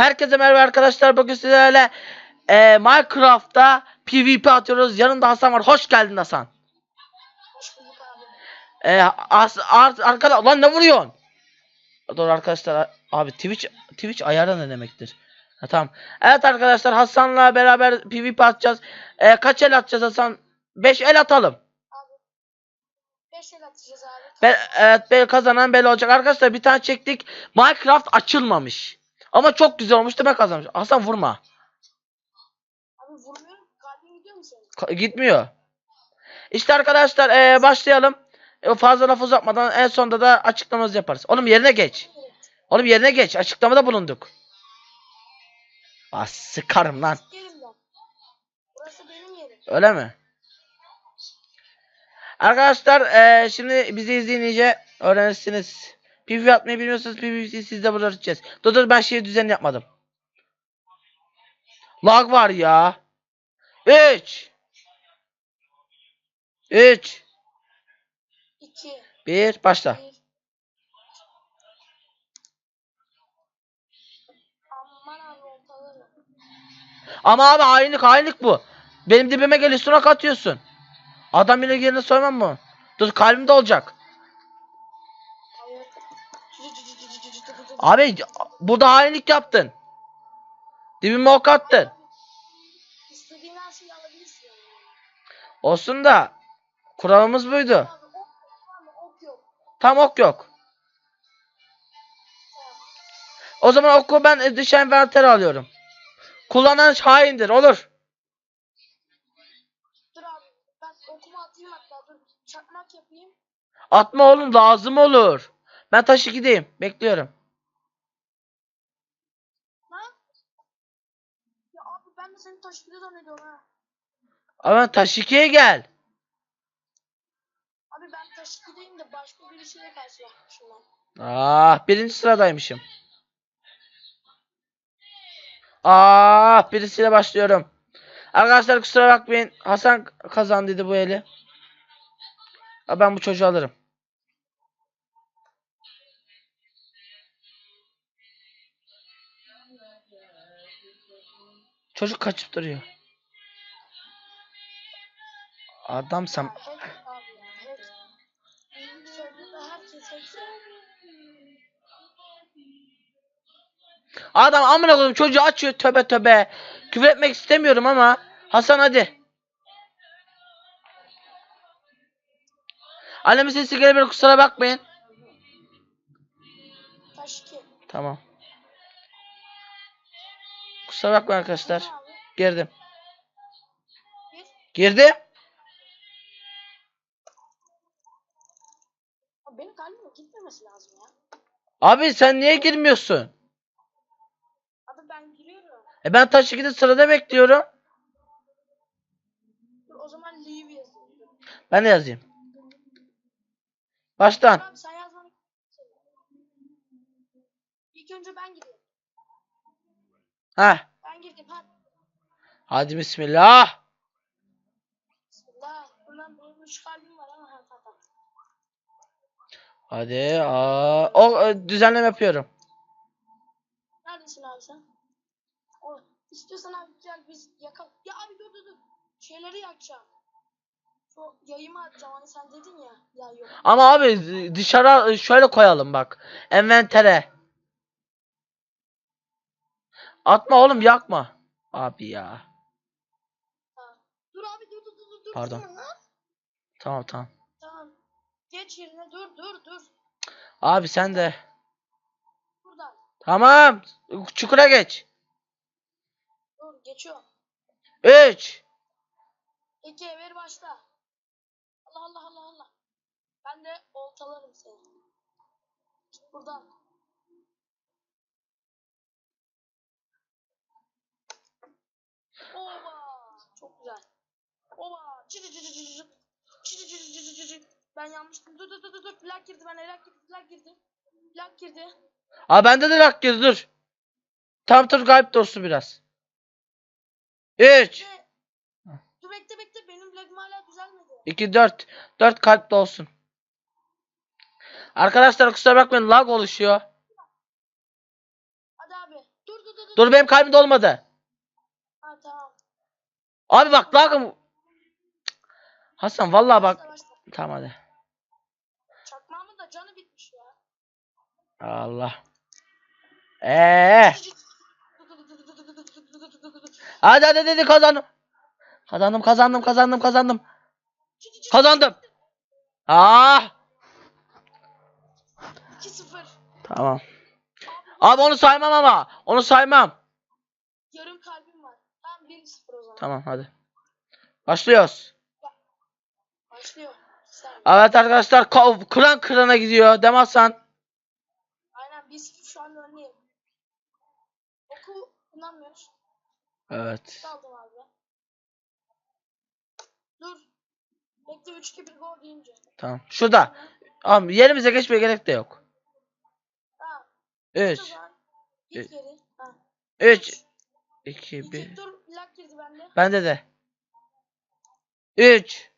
Herkese merhaba arkadaşlar. Bugün sizlerle e, Minecraft'ta PvP atıyoruz. Yanımda Hasan var. Hoş geldin Hasan. Hoş bulduk abi. E, as, ar, arkada lan ne vuruyorsun? Doğru arkadaşlar. Abi Twitch Twitch ayarı ne demektir? Ha, tamam. Evet arkadaşlar Hasan'la beraber PvP atacağız. E, kaç el atacağız Hasan? 5 el atalım. Abi. Beş el atacağız abi. Ben, evet bel kazanan belli olacak. Arkadaşlar bir tane çektik. Minecraft açılmamış. Ama çok güzel olmuş demek kazanmış. Hasan vurma. Abi vurmuyorum. Kalbin gidiyor mu senin? Ka- gitmiyor. İşte arkadaşlar eee, başlayalım. E, fazla laf uzatmadan en sonda da açıklamamızı yaparız. Oğlum yerine geç. Oğlum yerine geç. Açıklamada bulunduk. Ah sıkarım lan. Ben. Burası benim yerim. Öyle mi? Arkadaşlar eee, şimdi bizi izleyin iyice öğrenirsiniz. PvP atmayı bilmiyorsanız PvP'yi siz de burada öğreteceğiz. Dur dur ben şehir düzeni yapmadım. Lag var ya. 3 3 İki. 1 başla. Bir. Ama abi hainlik hainlik bu. Benim dibime gel üstüne atıyorsun. Adam yine yerine soymam mı? Dur kalbimde olacak. Abi burada hainlik yaptın. Dibime ok attın. İstediğin her şeyi alabilirsin. yani. Olsun da kuralımız buydu. Tam ok yok. O zaman oku ben dış envanter alıyorum. Kullanan haindir olur. Dur abi. Ben okumu atayım hatta. Dur. Çakmak yapayım. Atma oğlum lazım olur. Ben taşı gideyim. Bekliyorum. Lan. Ya abi ben de seni taşıdı zannediyorum ha. Ama taş 2'ye gel. Abi ben taşı gideyim de başka birisiyle karşılaşmışım ben. Ah birinci sıradaymışım. Ah birisiyle başlıyorum. Arkadaşlar kusura bakmayın. Hasan kazandıydı bu eli. Ha, Ben bu çocuğu alırım. Çocuk kaçıp duruyor. Adamsam. Adam amına koyayım çocuğu açıyor töbe töbe. Küfür etmek istemiyorum ama Hasan hadi. Annemin sesi gelebilir kusura bakmayın. Taş 2. Tamam. Kusura bakmayın arkadaşlar. Girdim. Girdim. Benim kalbime gitmemesi lazım ya. Abi sen niye girmiyorsun? Abi ben giriyorum. E ben taş 2'de sırada bekliyorum. Dur o zaman leave yazayım. Ben de yazayım. Baştan. Abi sen yazmanı İlk önce ben gireyim. Heh. Hadi. Bismillah. Kalbim var ama. Hadi. Aa. O e, düzenleme yapıyorum. Neredesin abi sen? O, istiyorsan abi gel biz yakalım. Ya abi dur dur dur. Şeyleri yakacağım. Şu yayımı atacağım hani sen dedin ya. Ya yok. Ama abi dışarı şöyle koyalım bak. Enventere. Atma oğlum yakma. Abi ya. Dur abi dur dur dur dur. Pardon. Tamam, Tamam tamam. Geç yerine dur dur dur. Abi sen de. Buradan. Tamam. Çukura geç. Dur geçiyorum. 3. İki ver başla. Allah Allah Allah Allah. Ben de oltalarım seni. Git buradan. Oba. Çok güzel. Çı. Ben yanmıştım. Dur dur dur dur. Plak girdi bana. Plak girdi. Plak girdi. Plak girdi. Aa bende de lak gir dur. Tam tur galip dostu biraz. 3. Ve... Dur bekle bekle. Benim plakım hala düzelmedi. 2 4. 4 kalp de olsun. Arkadaşlar kusura bakmayın lag oluşuyor. Hadi abi. Dur dur dur dur. Dur benim kalbimde olmadı. Ha tamam. Abi bak lagım. Hasan vallahi bak. Başla, başla. Tamam hadi. Çakmağımın da canı bitmiş ya. Allah. Eee. Hadi hadi hadi kazandım. Kazandım kazandım kazandım kazandım. Kazandım. Ah. 2-0. Tamam. Abi onu saymam ama. Onu saymam. Yarım kalbim var. Tamam 1-0 o zaman. Tamam hadi. Başlıyoruz. Başlıyor. Sen. Evet arkadaşlar ka- kıran kırana gidiyor. Hasan? Aynen 1-0 şu an önleyim. Oku kullanmıyoruz. Evet. Daldım abi. Dur. Bekle 3-2-1 gol deyince. Tamam. Şurada. Abi yerimize geçmeye gerek de yok. Tamam. 3 O zaman git Üç. geri. Ha. 3 2 İki, 1 dur lag girdi bende. Bende de. 3 Bekle bende lag.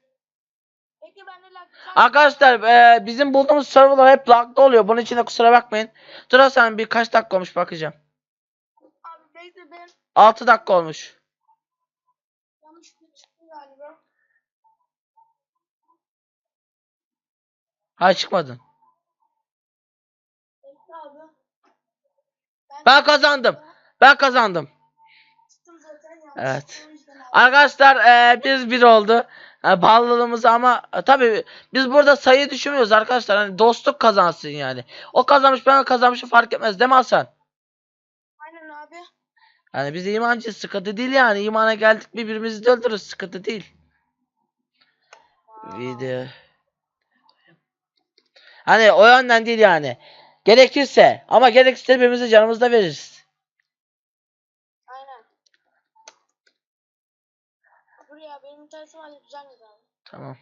Arkadaşlar eee, bizim bulduğumuz serverlar hep lag'da oluyor. Bunun için de kusura bakmayın. Dur Hasan bir kaç dakika olmuş bakacağım. Abi bekle ben 6 dakika olmuş. yanlış bir çıktı galiba. Hayır çıkmadın. Bekle abi. Ben, Ben kazandım. Ben kazandım. Çıktım zaten yanlış. Evet. Arkadaşlar eee, biz bir oldu. Bağlılığımız ama e, tabii biz burada sayı düşünmüyoruz arkadaşlar. Hani dostluk kazansın yani. O kazanmış ben kazanmışım fark etmez değil mi Hasan? Aynen abi. Yani biz imancı sıkıntı değil yani. İmana geldik mi birbirimizi de öldürürüz sıkıntı değil. Video. Hani o yönden değil yani. Gerekirse ama gerekirse birbirimize canımızı da veririz. Aynen. Buraya benim internetim hala düzenledi abi. Tamam.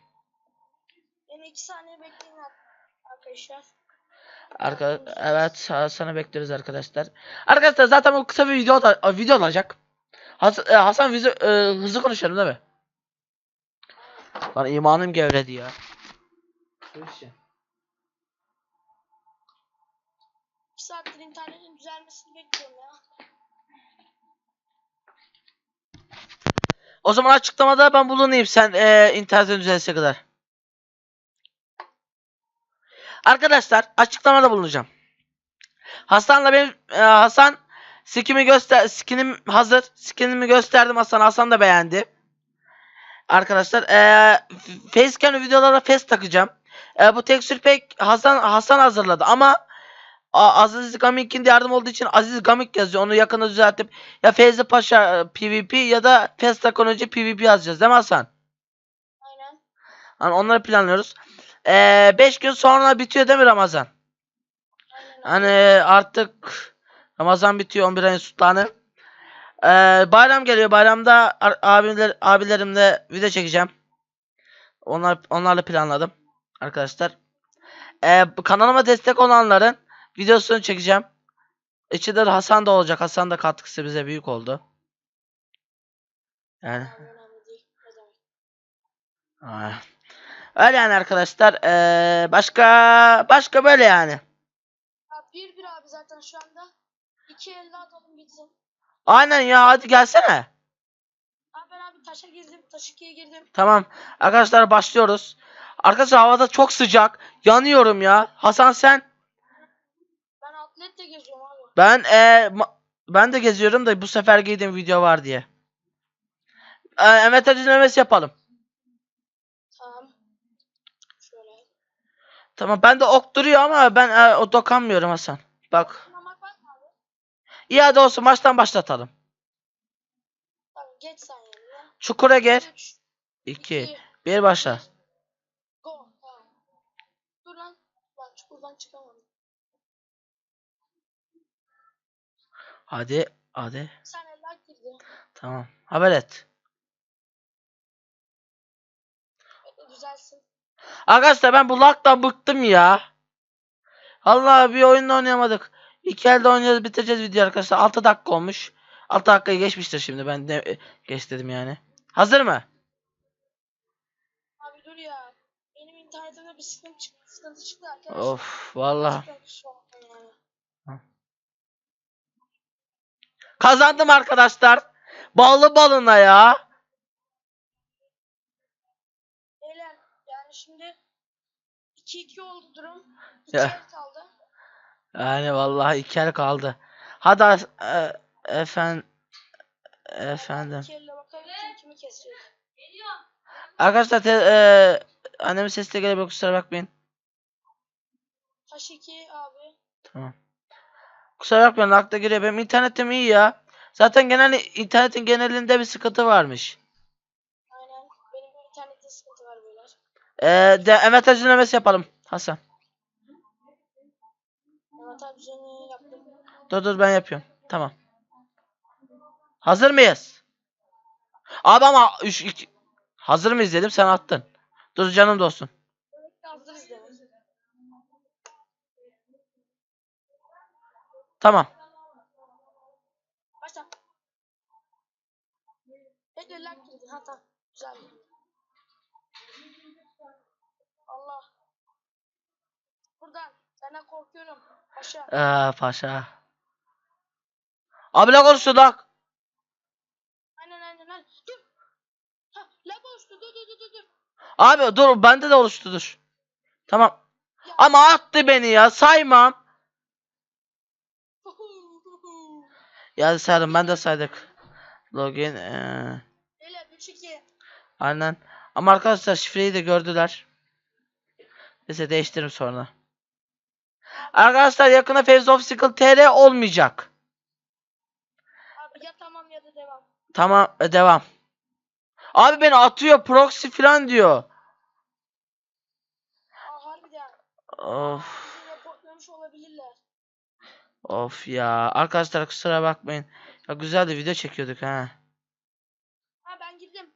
Beni iki saniye bekleyin ar- arkadaşlar. Arka evet sa- sana bekliyoruz arkadaşlar. Arkadaşlar zaten bu kısa bir video da- video olacak. Has e, Hasan bizi e, hızlı konuşalım değil mi? Lan imanım gevredi ya. İki saattir internetin düzelmesini bekliyorum ya. O zaman açıklamada ben bulunayım sen e, internetin düzelse kadar. Arkadaşlar açıklamada bulunacağım. Hasan'la benim e, Hasan skinimi göster skinim hazır. Skinimi gösterdim Hasan. Hasan da beğendi. Arkadaşlar e, facecam videolara face takacağım. E, bu texture pack Hasan Hasan hazırladı ama Aziz Gamik'in yardım olduğu için Aziz Gamik yazıyor. Onu yakında düzeltip ya Feyzi Paşa e, PvP ya da Fez Takonocu PvP yazacağız değil mi Hasan? Aynen. Hani onları planlıyoruz. 5 gün sonra bitiyor değil mi Ramazan? Aynen. Hani artık Ramazan bitiyor 11 ayın sultanı. Ee, bayram geliyor. Bayramda abiler, abilerimle video çekeceğim. Onlar onlarla planladım arkadaşlar. Ee, kanalıma destek olanların videosunu çekeceğim. İçinde de Hasan da olacak. Hasan da katkısı bize büyük oldu. Yani öyle yani arkadaşlar. Ee, başka başka böyle yani. Ya bir bir abi zaten şu anda. İki elde atalım bitsin. Aynen ya hadi gelsene. Abi ben abi taşa girdim. Taş ikiye girdim. Tamam. Arkadaşlar başlıyoruz. Arkadaşlar havada çok sıcak. Yanıyorum ya. Hasan sen? Ben atletle geziyorum abi. Ben ma- ben de geziyorum da bu sefer giydiğim video var diye. Eee evet dinlemesi yapalım. Tamam. Şöyle. Tamam ben de ok duruyor ama ben eee, o dokanmıyorum Hasan. Bak. İyi hadi olsun baştan başlatalım. Tamam geç sen yanına. Çukura gel. 3, 2 1 başla. Go. Tamam. Dur lan. Lan çukurdan çıkamadım. Hadi hadi. Sen eller girdi. Tamam. Haber et. Bekle düzelsin. Arkadaşlar ben bu lag'dan bıktım ya. Allah bir oyunla oynayamadık. İki elde oynayacağız bitireceğiz video arkadaşlar. 6 dakika olmuş. 6 dakikayı geçmiştir şimdi ben de e, geç dedim yani. Hazır mı? Abi dur ya. Benim internetimde bir sıkıntı çıktı. Sıkıntı çıktı arkadaşlar. Of vallahi. Gerçekten kusura bakmayın yani. Kazandım arkadaşlar. Ballı balına ya. Beyler yani şimdi 2-2 oldu durum. 2 Ya. el kaldı. Yani vallahi iki el kaldı. Hadi as- e, efendim efendim. 2 elle bakalım kim kimi kesecek. Arkadaşlar te, e, annemin sesi de gelebilir kusura bakmayın. Taş 2 abi. Tamam. Kusura bakmayın akla giriyor. Benim internetim iyi ya. Zaten genel internetin genelinde bir sıkıntı varmış. Aynen. Benim internette sıkıntı var beyler. Ee, de, evet düzenlemesi yapalım Hasan. Evet abi yaptım. Dur dur ben yapıyorum. Tamam. Hazır mıyız? Abi ama üç, iki- hazır mıyız dedim sen attın. Dur canım dostum. Tamam. Başla. Lag girdi. Ha tamam. Güzel. Allah. Buradan. Senden korkuyorum. Aşağı. Ee, paşa. Abi ne konuştu lan? Aynen aynen aynen. Dur. Ha lag oluştu. Dur dur dur dur. dur. Abi dur bende de oluştu dur. Tamam. Ya. Ama attı beni ya saymam. Ya saydım ben de saydık. Login. ee, Beyler 3-2. aynen. Ama arkadaşlar şifreyi de gördüler. Neyse değiştiririm sonra. Arkadaşlar yakında Fevzi Official TR olmayacak. Abi ya tamam ya da devam. Tamam e, devam. Abi beni atıyor proxy falan diyor. Aa harbiden. Of. Of ya. Arkadaşlar kusura bakmayın. Ya güzel de video çekiyorduk ha. Ha ben girdim.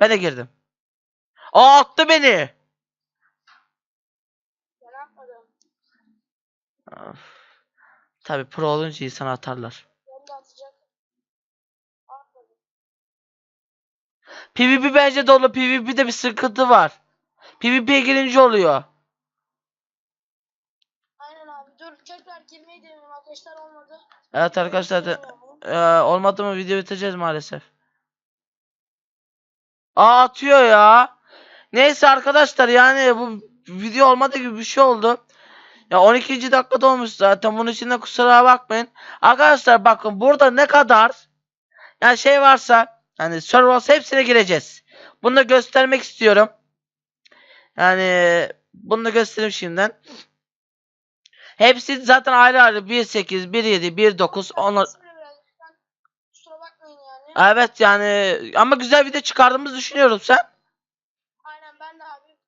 Ben de girdim. Aa attı beni. Ben atmadım. Of. Tabi pro olunca insan atarlar. PvP bence dolu. PvP'de bir sıkıntı var. PvP'ye girince oluyor. Aynen abi dur tekrar girmeyi deneyelim arkadaşlar olmadı. Evet arkadaşlar de. Ee, olmadı mı video biteceğiz maalesef. Aa atıyor ya. Neyse arkadaşlar yani bu video olmadı gibi bir şey oldu. Ya 12. dakikada olmuş zaten. Bunun için de kusura bakmayın. Arkadaşlar bakın burada ne kadar yani şey varsa yani server hepsine gireceğiz. Bunu da göstermek istiyorum. Yani bunu da göstereyim şimdiden. Hepsi zaten ayrı ayrı 1.8, 1.7, 1.9 onlar İsmini biraz lütfen Kusura bakmayın yani. Evet yani ama güzel video çıkardığımızı düşünüyorum sen. Aynen ben de abi.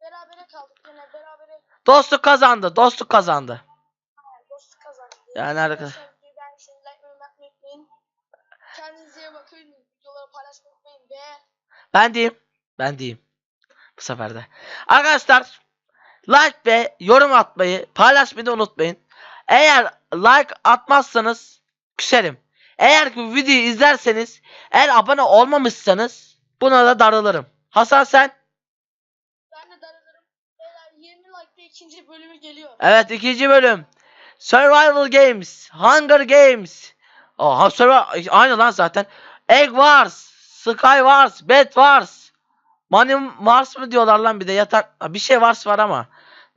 Berabere kaldık yine berabere Dostluk kazandı. Dostluk kazandı. dostluk kazandık. Yani arkadaş- Videoyu beğendiyseniz like unutmayın. Kendinize iyi bakın. Videoları paylaşmayı unutmayın ve Ben diyeyim. Ben diyeyim. Bu sefer de. Arkadaşlar like ve yorum atmayı paylaşmayı da unutmayın. Eğer like atmazsanız küserim. Eğer ki bu videoyu izlerseniz eğer abone olmamışsanız buna da darılırım. Hasan sen? ben de darılırım. Beyler 20 like'da ikinci bölümü geliyor. Evet ikinci bölüm. Survival Games. Hunger Games. Oha survival. Aynı lan zaten. Egg Wars. Sky Wars. Bed Wars. Money Wars mı diyorlar lan bir de yatak. Bir şey Wars var ama.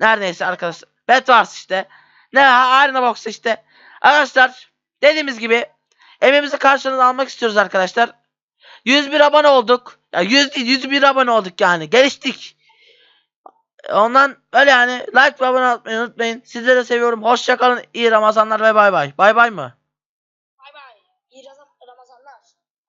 Neredeyse arkadaşlar. Bed Wars işte. Ne aynı box işte. Arkadaşlar dediğimiz gibi emeğimizi karşılığını almak istiyoruz arkadaşlar. 101 abone olduk. Ya 100 değil 101 abone olduk yani. Geliştik. Ondan öyle yani like ve abone olmayı unutmayın. Sizleri seviyorum. Hoşçakalın. İyi Ramazanlar ve bay bay. Bay bay mı?